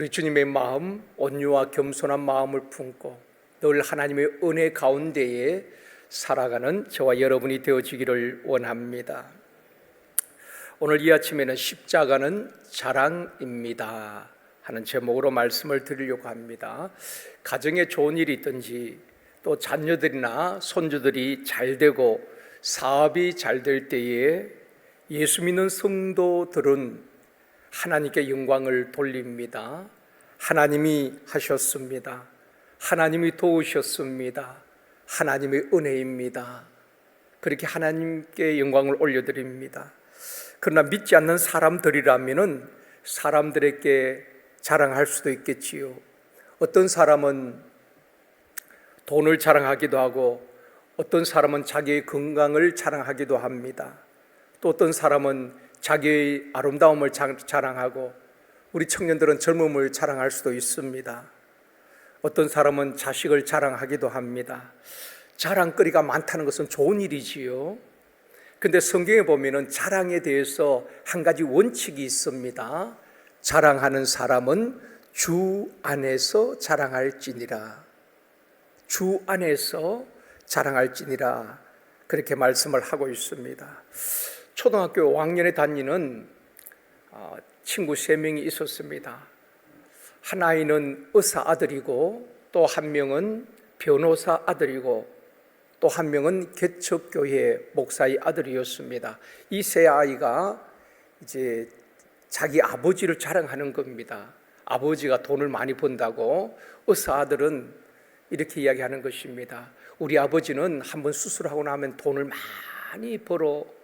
우리 주님의 마음, 온유와 겸손한 마음을 품고 늘 하나님의 은혜 가운데에 살아가는 저와 여러분이 되어지기를 원합니다. 오늘 이 아침에는 십자가는 자랑입니다. 하는 제목으로 말씀을 드리려고 합니다. 가정에 좋은 일이 있든지 또 자녀들이나 손주들이 잘 되고 사업이 잘 될 때에 예수 믿는 성도들은 하나님께 영광을 돌립니다. 하나님이 하셨습니다. 하나님이 도우셨습니다. 하나님의 은혜입니다. 그렇게 하나님께 영광을 올려드립니다. 그러나 믿지 않는 사람들이라면은 사람들에게 자랑할 수도 있겠지요. 어떤 사람은 돈을 자랑하기도 하고 어떤 사람은 자기의 건강을 자랑하기도 합니다. 또 어떤 사람은 자기의 아름다움을 자- 자랑하고 우리 청년들은 젊음을 자랑할 수도 있습니다. 어떤 사람은 자식을 자랑하기도 합니다. 자랑거리가 많다는 것은 좋은 일이지요. 근데 성경에 보면은 자랑에 대해서 한 가지 원칙이 있습니다. 자랑하는 사람은 주 안에서 자랑할지니라. 주 안에서 자랑할지니라. 그렇게 말씀을 하고 있습니다. 초등학교 5학년에 다니는 어, 친구 세 명이 있었습니다. 한 아이는 의사 아들이고 또 한 명은 변호사 아들이고 또 한 명은 개척교회 목사의 아들이었습니다. 이 세 아이가 이제 자기 아버지를 자랑하는 겁니다. 아버지가 돈을 많이 번다고 의사 아들은 이렇게 이야기하는 것입니다. 우리 아버지는 한번 수술하고 나면 돈을 많이 벌어.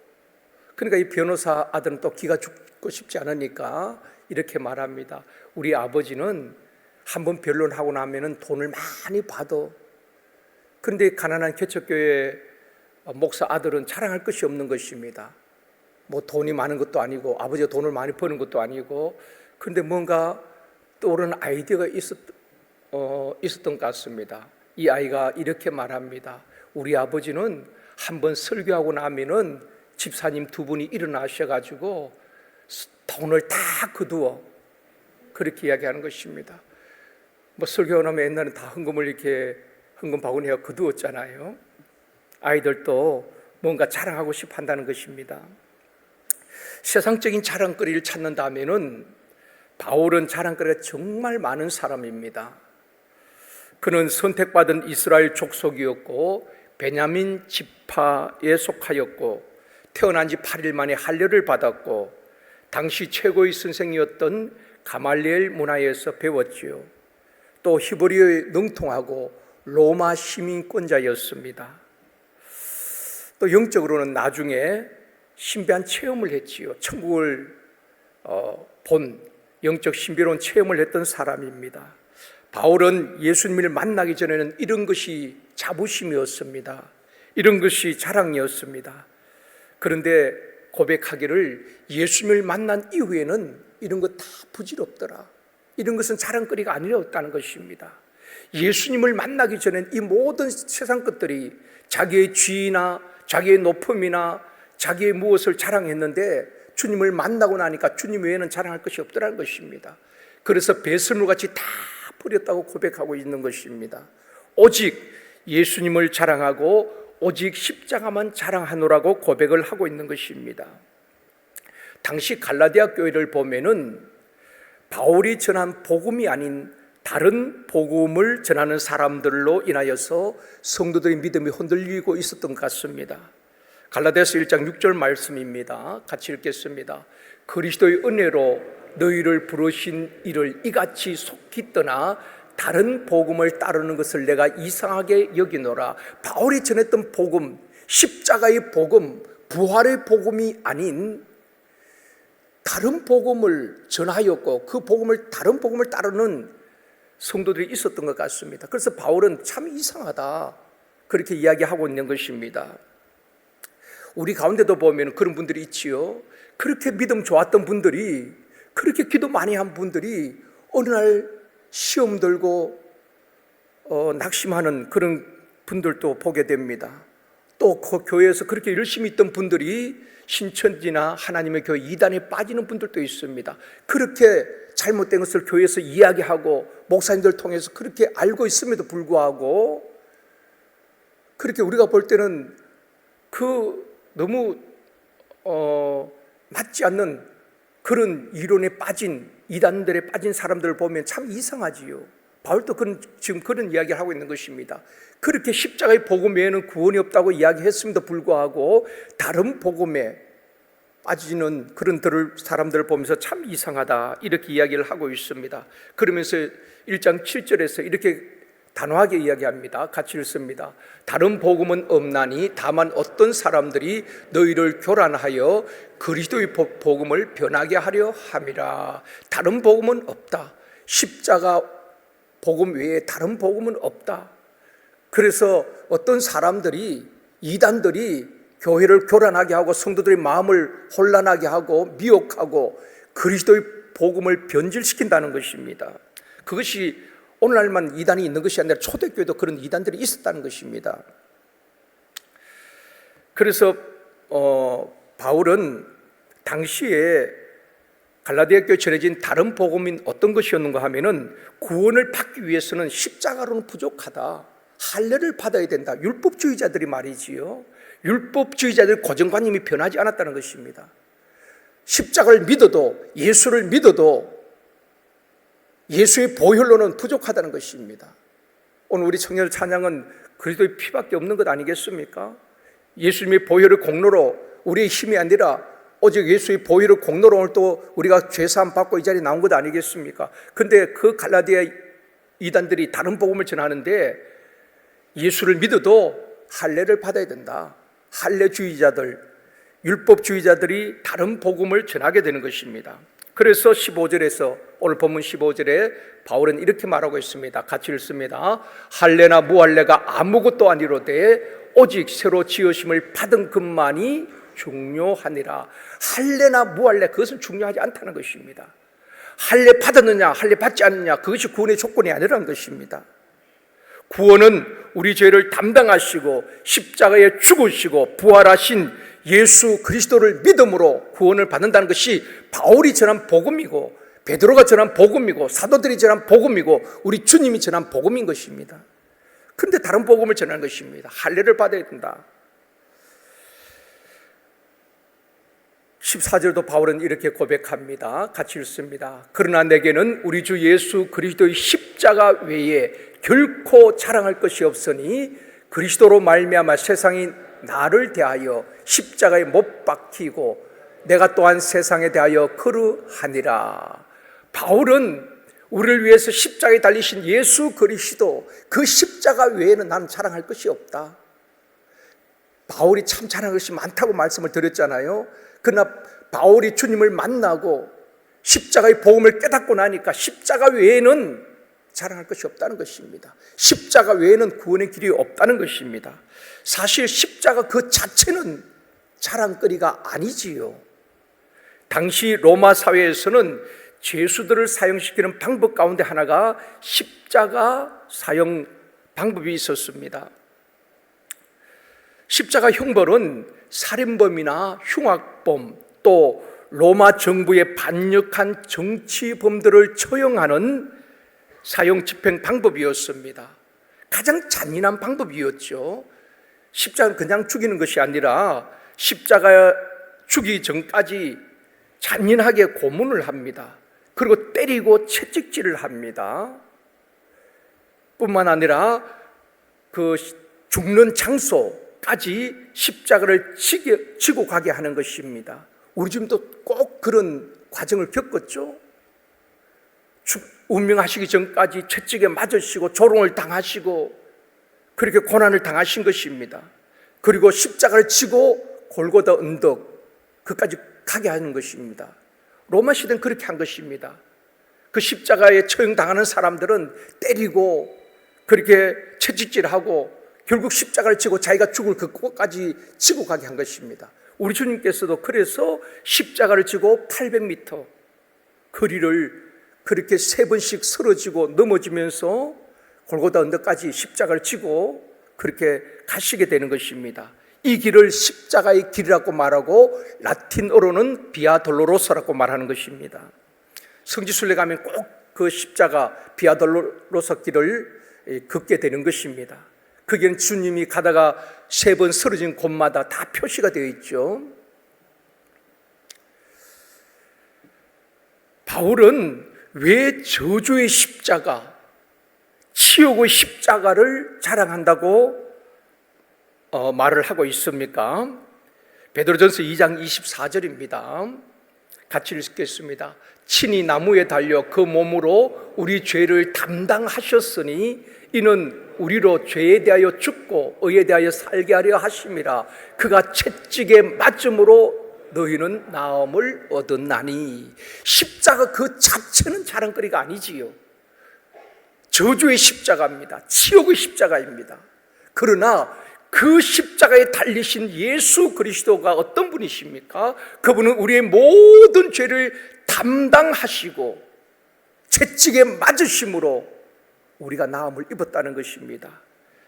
그러니까 이 변호사 아들은 또 기가 죽고 싶지 않으니까 이렇게 말합니다. 우리 아버지는 한번 변론하고 나면은 돈을 많이 받아. 그런데 가난한 개척교회 목사 아들은 자랑할 것이 없는 것입니다. 뭐 돈이 많은 것도 아니고 아버지가 돈을 많이 버는 것도 아니고 그런데 뭔가 떠오르는 아이디어가 있었, 어, 있었던 것 같습니다. 이 아이가 이렇게 말합니다. 우리 아버지는 한번 설교하고 나면은 집사님 두 분이 일어나셔가지고 돈을 다 거두어 그렇게 이야기하는 것입니다. 뭐 설교하고 나면 옛날에 다 헌금을 이렇게 헌금 바구니에 거두었잖아요. 아이들도 뭔가 자랑하고 싶어 한다는 것입니다. 세상적인 자랑거리를 찾는다면은 바울은 자랑거리가 정말 많은 사람입니다. 그는 선택받은 이스라엘 족속이었고 베냐민 지파에 속하였고 태어난 지 8일 만에 할례를 받았고 당시 최고의 선생이었던 가말리엘 문화에서 배웠지요. 또 히브리어에 능통하고 로마 시민권자였습니다. 또 영적으로는 나중에 신비한 체험을 했지요. 천국을 어, 본 영적 신비로운 체험을 했던 사람입니다. 바울은 예수님을 만나기 전에는 이런 것이 자부심이었습니다. 이런 것이 자랑이었습니다. 그런데 고백하기를 예수님을 만난 이후에는 이런 것 다 부질없더라. 이런 것은 자랑거리가 아니었다는 것입니다. 예수님을 만나기 전엔 이 모든 세상 것들이 자기의 지위나 자기의 높음이나 자기의 무엇을 자랑했는데 주님을 만나고 나니까 주님 외에는 자랑할 것이 없더라는 것입니다. 그래서 배설물같이 다 버렸다고 고백하고 있는 것입니다. 오직 예수님을 자랑하고 오직 십자가만 자랑하노라고 고백을 하고 있는 것입니다. 당시 갈라디아 교회를 보면은 바울이 전한 복음이 아닌 다른 복음을 전하는 사람들로 인하여서 성도들의 믿음이 흔들리고 있었던 것 같습니다. 갈라디아서 1장 6절 말씀입니다. 같이 읽겠습니다. 그리스도의 은혜로 너희를 부르신 이를 이같이 속히 떠나 다른 복음을 따르는 것을 내가 이상하게 여기노라. 바울이 전했던 복음, 십자가의 복음, 부활의 복음이 아닌 다른 복음을 전하였고 그 복음을 다른 복음을 따르는 성도들이 있었던 것 같습니다. 그래서 바울은 참 이상하다. 그렇게 이야기하고 있는 것입니다. 우리 가운데도 보면 그런 분들이 있지요. 그렇게 믿음 좋았던 분들이 그렇게 기도 많이 한 분들이 어느 날 시험 들고 어, 낙심하는 그런 분들도 보게 됩니다. 또 그 교회에서 그렇게 열심히 있던 분들이 신천지나 하나님의 교회 이단에 빠지는 분들도 있습니다. 그렇게 잘못된 것을 교회에서 이야기하고 목사님들 통해서 그렇게 알고 있음에도 불구하고 그렇게 우리가 볼 때는 그 너무 어, 맞지 않는 그런 이론에 빠진 이단들에 빠진 사람들을 보면 참 이상하지요. 바울도 그런, 지금 그런 이야기를 하고 있는 것입니다. 그렇게 십자가의 복음 외에는 구원이 없다고 이야기했음에도 불구하고 다른 복음에 빠지는 그런 들을 사람들을 보면서 참 이상하다 이렇게 이야기를 하고 있습니다. 그러면서 1장 7절에서 이렇게 단호하게 이야기합니다. 같이 읽습니다. 다른 복음은 없나니 다만 어떤 사람들이 너희를 교란하여 그리스도의 복- 복음을 변하게 하려 함이라. 다른 복음은 없다. 십자가 복음 외에 다른 복음은 없다. 그래서 어떤 사람들이 이단들이 교회를 교란하게 하고 성도들의 마음을 혼란하게 하고 미혹하고 그리스도의 복음을 변질시킨다는 것입니다. 그것이 오늘날만 이단이 있는 것이 아니라 초대교회도 그런 이단들이 있었다는 것입니다. 그래서 어, 바울은 당시에 갈라디아 교회 전해진 다른 복음인 어떤 것이었는가 하면은 구원을 받기 위해서는 십자가로는 부족하다. 할례를 받아야 된다. 율법주의자들이 말이지요. 율법주의자들 고정관념이 변하지 않았다는 것입니다. 십자가를 믿어도 예수를 믿어도 예수의 보혈로는 부족하다는 것입니다. 오늘 우리 청년 찬양은 그리스도의 피밖에 없는 것 아니겠습니까? 예수님의 보혈을 공로로 우리의 힘이 아니라 오직 예수의 보혈을 공로로 오늘 또 우리가 죄사함 받고 이 자리에 나온 것 아니겠습니까? 근데 그 갈라디아 이단들이 다른 복음을 전하는데 예수를 믿어도 할례를 받아야 된다. 할례주의자들, 율법주의자들이 다른 복음을 전하게 되는 것입니다. 그래서 15절에서 오늘 본문 15절에 바울은 이렇게 말하고 있습니다. 같이 읽습니다. 할례나 무할례가 아무것도 아니로되 오직 새로 지으심을 받은 것만이 중요하니라. 할례나 무할례 그것은 중요하지 않다는 것입니다. 할례 받았느냐, 할례 받지 않느냐 그것이 구원의 조건이 아니라는 것입니다. 구원은 우리 죄를 담당하시고 십자가에 죽으시고 부활하신 예수 그리스도를 믿음으로 구원을 받는다는 것이 바울이 전한 복음이고 베드로가 전한 복음이고 사도들이 전한 복음이고 우리 주님이 전한 복음인 것입니다. 근데 다른 복음을 전하는 것입니다. 할례를 받아야 된다. 14절도 바울은 이렇게 고백합니다. 같이 읽습니다. 그러나 내게는 우리 주 예수 그리스도의 십자가 외에 결코 자랑할 것이 없으니 그리스도로 말미암아 세상이 나를 대하여 십자가에 못 박히고 내가 또한 세상에 대하여 그르하니라. 바울은 우리를 위해서 십자가에 달리신 예수 그리스도 그 십자가 외에는 나는 자랑할 것이 없다. 바울이 참 자랑할 것이 많다고 말씀을 드렸잖아요. 그러나 바울이 주님을 만나고 십자가의 복음을 깨닫고 나니까 십자가 외에는 자랑할 것이 없다는 것입니다. 십자가 외에는 구원의 길이 없다는 것입니다. 사실 십자가 그 자체는 자랑거리가 아니지요. 당시 로마 사회에서는 죄수들을 사형시키는 방법 가운데 하나가 십자가 사형 방법이 있었습니다. 십자가 형벌은 살인범이나 흉악범 또 로마 정부에 반역한 정치범들을 처형하는 사형 집행 방법이었습니다. 가장 잔인한 방법이었죠. 십자가는 그냥 죽이는 것이 아니라 십자가 죽이기 전까지 잔인하게 고문을 합니다. 그리고 때리고 채찍질을 합니다. 뿐만 아니라 그 죽는 장소까지 십자가를 치게, 치고 가게 하는 것입니다. 우리 지금도 꼭 그런 과정을 겪었죠. 죽, 운명하시기 전까지 채찍에 맞으시고 조롱을 당하시고 그렇게 고난을 당하신 것입니다. 그리고 십자가를 치고 골고다 언덕 그까지 가게 하는 것입니다. 로마 시대는 그렇게 한 것입니다. 그 십자가에 처형당하는 사람들은 때리고 그렇게 채찍질하고 결국 십자가를 치고 자기가 죽을 그 끝까지 치고 가게 한 것입니다. 우리 주님께서도 그래서 십자가를 치고 800m 거리를 그렇게 세 번씩 쓰러지고 넘어지면서 골고다 언덕까지 십자가를 치고 그렇게 가시게 되는 것입니다. 이 길을 십자가의 길이라고 말하고 라틴어로는 비아 돌로로서라고 말하는 것입니다. 성지순례 가면 꼭 그 십자가 비아 돌로서 길을 예, 걷게 되는 것입니다. 거기는 주님이 가다가 세 번 쓰러진 곳마다 다 표시가 되어 있죠. 바울은 왜 저주의 십자가, 치욕의 십자가를 자랑한다고 어, 말을 하고 있습니까? 베드로전서 2장 24절입니다. 같이 읽겠습니다. 친히 나무에 달려 그 몸으로 우리 죄를 담당하셨으니 이는 우리로 죄에 대하여 죽고 의에 대하여 살게 하려 하심이라 그가 채찍에 맞음으로 너희는 나음을 얻었나니 십자가 그 자체는 자랑거리가 아니지요. 저주의 십자가입니다. 치욕의 십자가입니다. 그러나 그 십자가에 달리신 예수 그리스도가 어떤 분이십니까? 그분은 우리의 모든 죄를 담당하시고 채찍에 맞으심으로 우리가 나음을 입었다는 것입니다.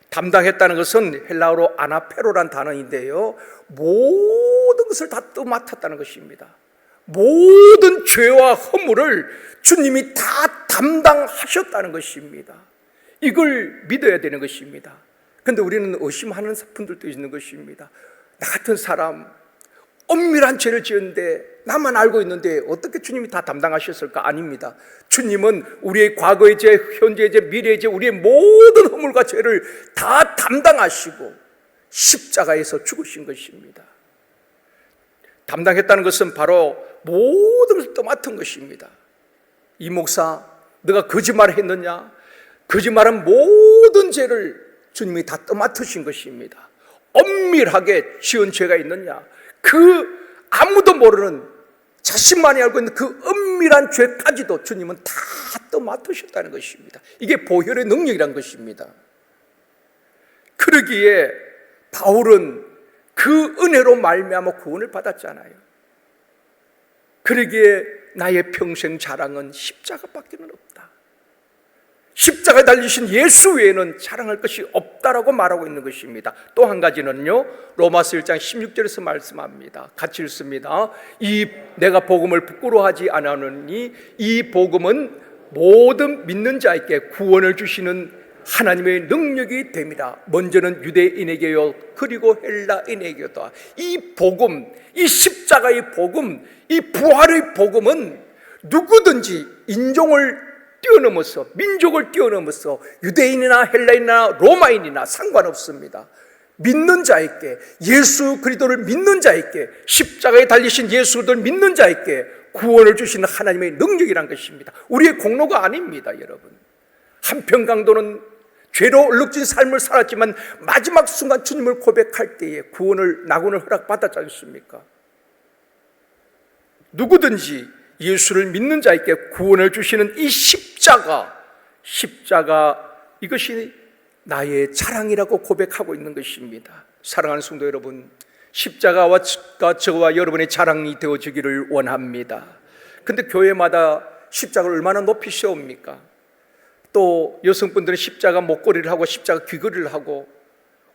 담당했다는 것은 헬라어로 아나페로란 단어인데요. 모든 것을 다 떠맡았다는 것입니다. 모든 죄와 허물을 주님이 다 담당하셨다는 것입니다. 이걸 믿어야 되는 것입니다. 근데 우리는 의심하는 분들도 있는 것입니다. 나 같은 사람 엄밀한 죄를 지었는데 나만 알고 있는데 어떻게 주님이 다 담당하셨을까? 아닙니다. 주님은 우리의 과거의 죄, 현재의 죄, 미래의 죄, 우리의 모든 허물과 죄를 다 담당하시고 십자가에서 죽으신 것입니다. 담당했다는 것은 바로 모든 것을 떠맡은 것입니다. 이 목사, 너가 거짓말을 했느냐? 거짓말은 모든 죄를 주님이 다 떠맡으신 것입니다. 엄밀하게 지은 죄가 있느냐? 그 아무도 모르는 자신만이 알고 있는 그 은밀한 죄까지도 주님은 다 떠맡으셨다는 것입니다. 이게 보혈의 능력이란 것입니다. 그러기에 바울은 그 은혜로 말미암아 구원을 받았잖아요. 그러기에 나의 평생 자랑은 십자가밖에 없다. 십자가에 달리신 예수 외에는 자랑할 것이 없다라고 말하고 있는 것입니다. 또 한 가지는요. 로마서 1장 16절에서 말씀합니다. 같이 읽습니다. 이 내가 복음을 부끄러워하지 않았느니 이 복음은 모든 믿는 자에게 구원을 주시는 하나님의 능력이 됩니다. 먼저는 유대인에게요, 그리고 헬라인에게도. 이 복음, 이 십자가의 복음, 이 부활의 복음은 누구든지 인종을 뛰어넘어서 민족을 뛰어넘어서 유대인이나 헬라인이나 로마인이나 상관없습니다. 믿는 자에게 예수 그리스도를 믿는 자에게 십자가에 달리신 예수 그리스도를 믿는 자에게 구원을 주시는 하나님의 능력이란 것입니다. 우리의 공로가 아닙니다, 여러분. 한편 강도는 죄로 얼룩진 삶을 살았지만 마지막 순간 주님을 고백할 때에 구원을 낙원을 허락받았지 않습니까? 누구든지 예수를 믿는 자에게 구원을 주시는 이 십자가, 십자가 이것이 나의 자랑이라고 고백하고 있는 것입니다. 사랑하는 성도 여러분, 십자가와 저와 여러분의 자랑이 되어지기를 원합니다. 근데 교회마다 십자가를 얼마나 높이 세웁니까? 또 여성분들은 십자가 목걸이를 하고 십자가 귀걸이를 하고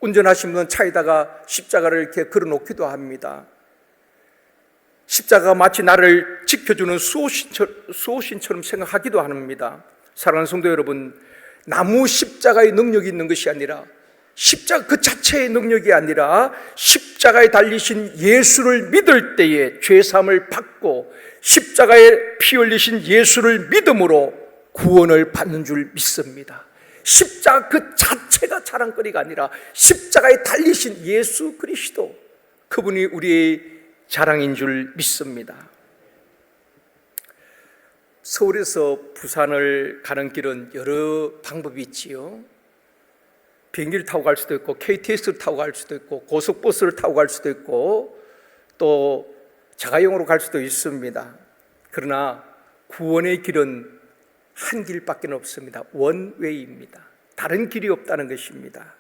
운전하시는 분 차에다가 십자가를 이렇게 걸어 놓기도 합니다. 십자가가 마치 나를 지켜주는 수호신처럼 생각하기도 합니다. 사랑하는 성도 여러분, 나무 십자가의 능력이 있는 것이 아니라 십자가 그 자체의 능력이 아니라 십자가에 달리신 예수를 믿을 때에 죄사함을 받고 십자가에 피 흘리신 예수를 믿음으로 구원을 받는 줄 믿습니다. 십자가 그 자체가 자랑거리가 아니라 십자가에 달리신 예수 그리스도 그분이 우리의 자랑인 줄 믿습니다. 서울에서 부산을 가는 길은 여러 방법이 있지요. 비행기를 타고 갈 수도 있고 KTX를 타고 갈 수도 있고 고속버스를 타고 갈 수도 있고 또 자가용으로 갈 수도 있습니다. 그러나 구원의 길은 한 길밖에 없습니다. 원웨이입니다. 다른 길이 없다는 것입니다.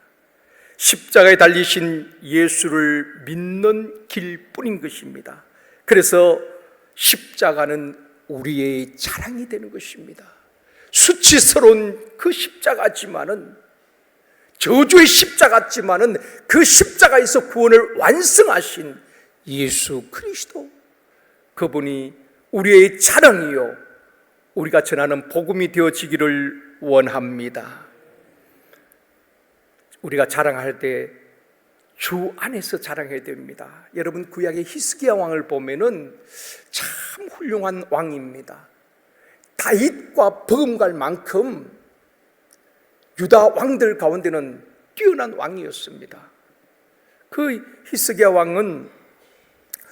십자가에 달리신 예수를 믿는 길뿐인 것입니다. 그래서 십자가는 우리의 자랑이 되는 것입니다. 수치스러운 그 십자가지만은 저주의 십자가지만은 그 십자가에서 구원을 완성하신 예수 그리스도 그분이 우리의 자랑이요 우리가 전하는 복음이 되어지기를 원합니다. 우리가 자랑할 때 주 안에서 자랑해야 됩니다. 여러분 구약의 히스기야 왕을 보면은 참 훌륭한 왕입니다. 다윗과 버금갈 만큼 유다 왕들 가운데는 뛰어난 왕이었습니다. 그 히스기야 왕은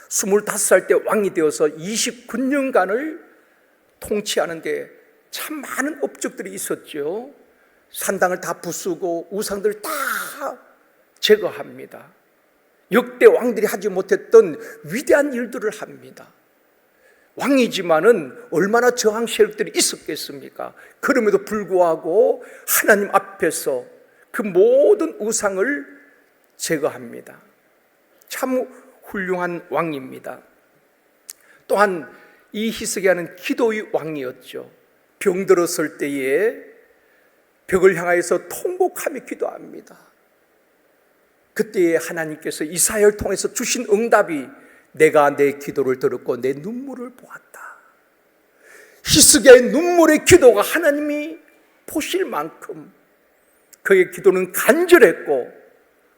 25살 때 왕이 되어서 29년간을 통치하는데 참 많은 업적들이 있었죠. 산당을 다 부수고 우상들 다 제거합니다. 역대 왕들이 하지 못했던 위대한 일들을 합니다. 왕이지만은 얼마나 저항 세력들이 있었겠습니까? 그럼에도 불구하고 하나님 앞에서 그 모든 우상을 제거합니다. 참 훌륭한 왕입니다. 또한 이 히스기야는 기도의 왕이었죠. 병들었을 때에 벽을 향하여서 통곡하며 기도합니다. 그때에 하나님께서 이사야를 통해서 주신 응답이 내가 내 기도를 들었고 내 눈물을 보았다. 히스기야의 눈물의 기도가 하나님이 보실 만큼 그의 기도는 간절했고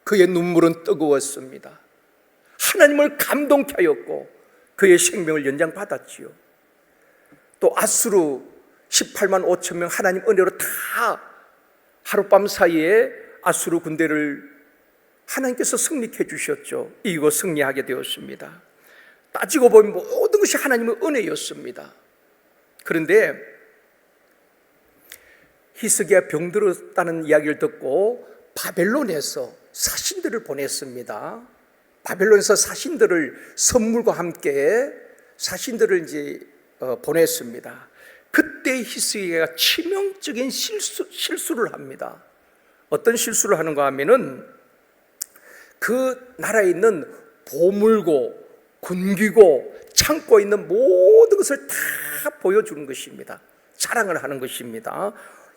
그의 눈물은 뜨거웠습니다. 하나님을 감동케 하였고 그의 생명을 연장받았지요. 또 아수르 18만 5천 명 하나님 은혜로 다 하룻밤 사이에 아수르 군대를 하나님께서 승리해 주셨죠. 이거 승리하게 되었습니다. 따지고 보면 모든 것이 하나님의 은혜였습니다. 그런데 히스기야 병들었다는 이야기를 듣고 바벨론에서 사신들을 보냈습니다. 바벨론에서 사신들을 선물과 함께 사신들을 이제 어, 보냈습니다. 그때 히스기야가 치명적인 실수, 실수를 합니다. 어떤 실수를 하는가 하면은 그 나라에 있는 보물고 군기고 창고에 있는 모든 것을 다 보여주는 것입니다. 자랑을 하는 것입니다.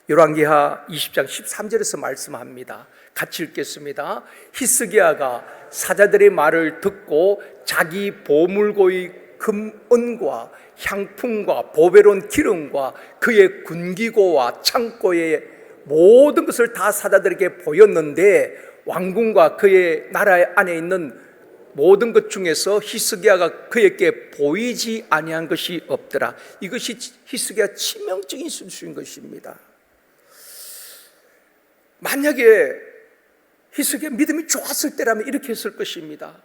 열왕기하 20장 13절에서 말씀합니다. 같이 읽겠습니다. 히스기야가 사자들의 말을 듣고 자기 보물고의 금은과 향품과 보배로운 기름과 그의 군기고와 창고의 모든 것을 다 사자들에게 보였는데 왕궁과 그의 나라 안에 있는 모든 것 중에서 히스기야가 그에게 보이지 아니한 것이 없더라. 이것이 히스기야 치명적인 실수인 것입니다. 만약에 히스기야 믿음이 좋았을 때라면 이렇게 했을 것입니다.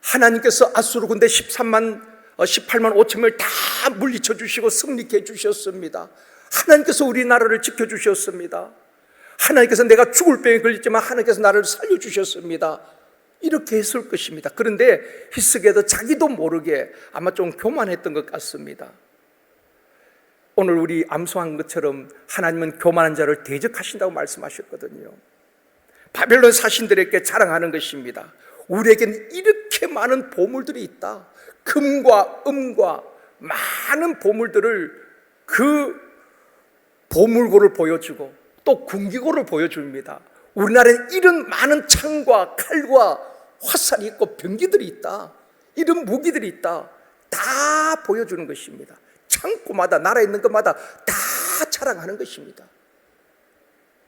하나님께서 아수르 군대 13만 18만 5천 명을 다 물리쳐 주시고 승리케 해 주셨습니다. 하나님께서 우리나라를 지켜 주셨습니다. 하나님께서 내가 죽을 병에 걸렸지만 하나님께서 나를 살려 주셨습니다. 이렇게 했을 것입니다. 그런데 히스게도 자기도 모르게 아마 좀 교만했던 것 같습니다. 오늘 우리 암송한 것처럼 하나님은 교만한 자를 대적하신다고 말씀하셨거든요. 바벨론 사신들에게 자랑하는 것입니다. 우리에게는 이렇게 많은 보물들이 있다. 금과 음과 많은 보물들을 그 보물고를 보여주고 또 군기고를 보여줍니다. 우리나라에 이런 많은 창과 칼과 화살이 있고 병기들이 있다. 이런 무기들이 있다. 다 보여주는 것입니다. 창고마다 나라에 있는 것마다 다 자랑하는 것입니다.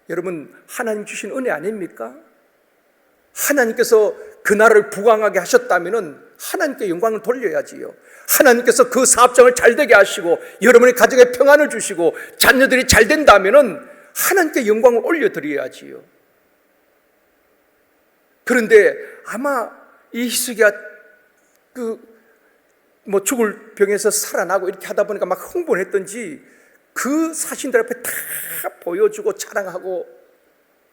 여러분 하나님 주신 은혜 아닙니까? 하나님께서 그 나라를 부강하게 하셨다면 하나님께 영광을 돌려야지요. 하나님께서 그 사업장을 잘 되게 하시고 여러분의 가정에 평안을 주시고 자녀들이 잘 된다면 하나님께 영광을 올려 드려야지요. 그런데 아마 이 히스기야 그 뭐 죽을 병에서 살아나고 이렇게 하다 보니까 막 흥분을 했던지 그 사신들 앞에 다 보여주고 자랑하고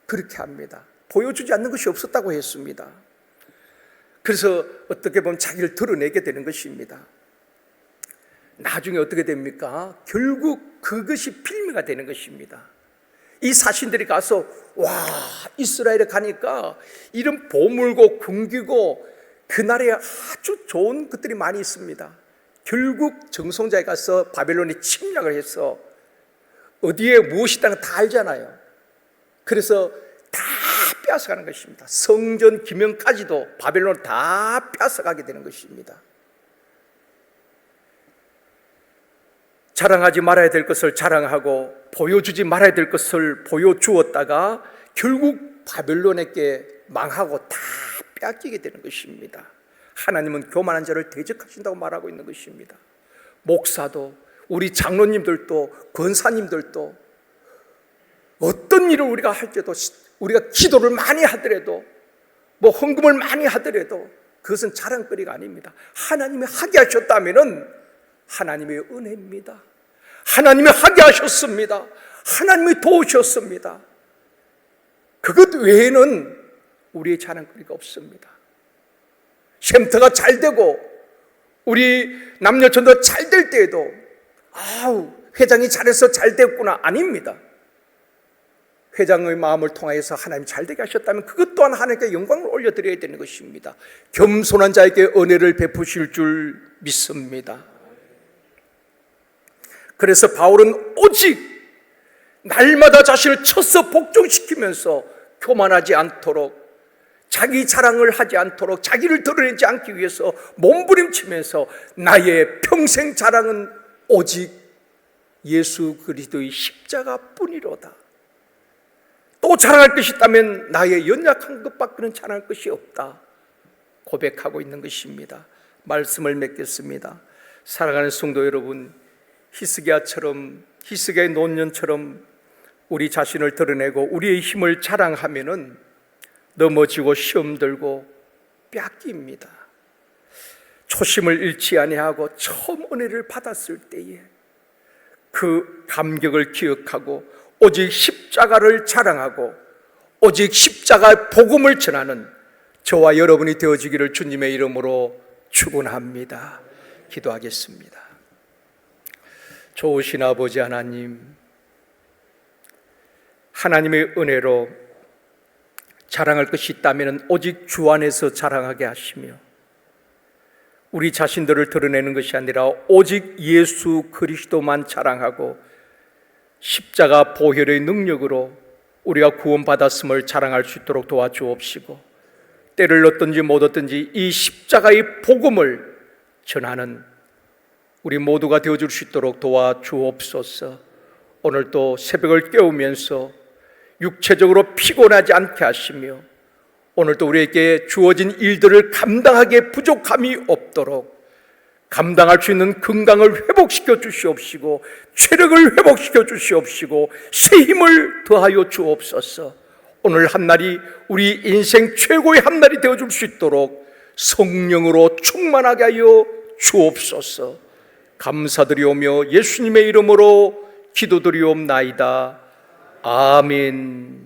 그렇게 합니다. 보여주지 않는 것이 없었다고 했습니다. 그래서 어떻게 보면 자기를 드러내게 되는 것입니다. 나중에 어떻게 됩니까? 결국 그것이 필미가 되는 것입니다. 이 사신들이 가서 와 이스라엘에 가니까 이런 보물고 궁기고 그날에 아주 좋은 것들이 많이 있습니다. 결국 정성자에 가서 바벨론이 침략을 해서 어디에 무엇이 있다는 다 알잖아요. 그래서 다 빼앗아가는 것입니다. 성전 기명까지도 바벨론 다 빼앗아가게 되는 것입니다. 자랑하지 말아야 될 것을 자랑하고 보여주지 말아야 될 것을 보여주었다가 결국 바벨론에게 망하고 다 빼앗기게 되는 것입니다. 하나님은 교만한 자를 대적하신다고 말하고 있는 것입니다. 목사도 우리 장로님들도 권사님들도 어떤 일을 우리가 할 때도 우리가 기도를 많이 하더라도 뭐 헌금을 많이 하더라도 그것은 자랑거리가 아닙니다. 하나님이 하게 하셨다면은 하나님의 은혜입니다. 하나님이 하게 하셨습니다. 하나님이 도우셨습니다. 그것 외에는 우리의 자랑거리가 없습니다. 쉼터가 잘 되고 우리 남녀천도 잘 될 때에도 아우 회장이 잘해서 잘 됐구나 아닙니다. 회장의 마음을 통하여서 하나님 잘 되게 하셨다면 그것 또한 하나님께 영광을 올려드려야 되는 것입니다. 겸손한 자에게 은혜를 베푸실 줄 믿습니다. 그래서 바울은 오직 날마다 자신을 쳐서 복종시키면서 교만하지 않도록 자기 자랑을 하지 않도록 자기를 드러내지 않기 위해서 몸부림치면서 나의 평생 자랑은 오직 예수 그리스도의 십자가 뿐이로다. 또 자랑할 것이 있다면 나의 연약한 것밖에는 자랑할 것이 없다. 고백하고 있는 것입니다. 말씀을 맺겠습니다. 사랑하는 성도 여러분, 히스기야처럼 히스기야의 노년처럼 우리 자신을 드러내고 우리의 힘을 자랑하면은 넘어지고 시험 들고 뺏깁니다. 초심을 잃지 아니하고 처음 은혜를 받았을 때에 그 감격을 기억하고 오직 십자가를 자랑하고 오직 십자가의 복음을 전하는 저와 여러분이 되어지기를 주님의 이름으로 축원합니다. 기도하겠습니다. 좋으신 아버지 하나님, 하나님의 은혜로 자랑할 것이 있다면 오직 주 안에서 자랑하게 하시며 우리 자신들을 드러내는 것이 아니라 오직 예수 그리스도만 자랑하고 십자가 보혈의 능력으로 우리가 구원받았음을 자랑할 수 있도록 도와주옵시고 때를 얻든지 못 얻든지 이 십자가의 복음을 전하는 우리 모두가 되어줄 수 있도록 도와주옵소서. 오늘 또 새벽을 깨우면서 육체적으로 피곤하지 않게 하시며 오늘도 우리에게 주어진 일들을 감당하기에 부족함이 없도록 감당할 수 있는 건강을 회복시켜 주시옵시고 체력을 회복시켜 주시옵시고 새 힘을 더하여 주옵소서. 오늘 한 날이 우리 인생 최고의 한 날이 되어 줄 수 있도록 성령으로 충만하게 하여 주옵소서. 감사드리오며 예수님의 이름으로 기도드리옵나이다. 아멘.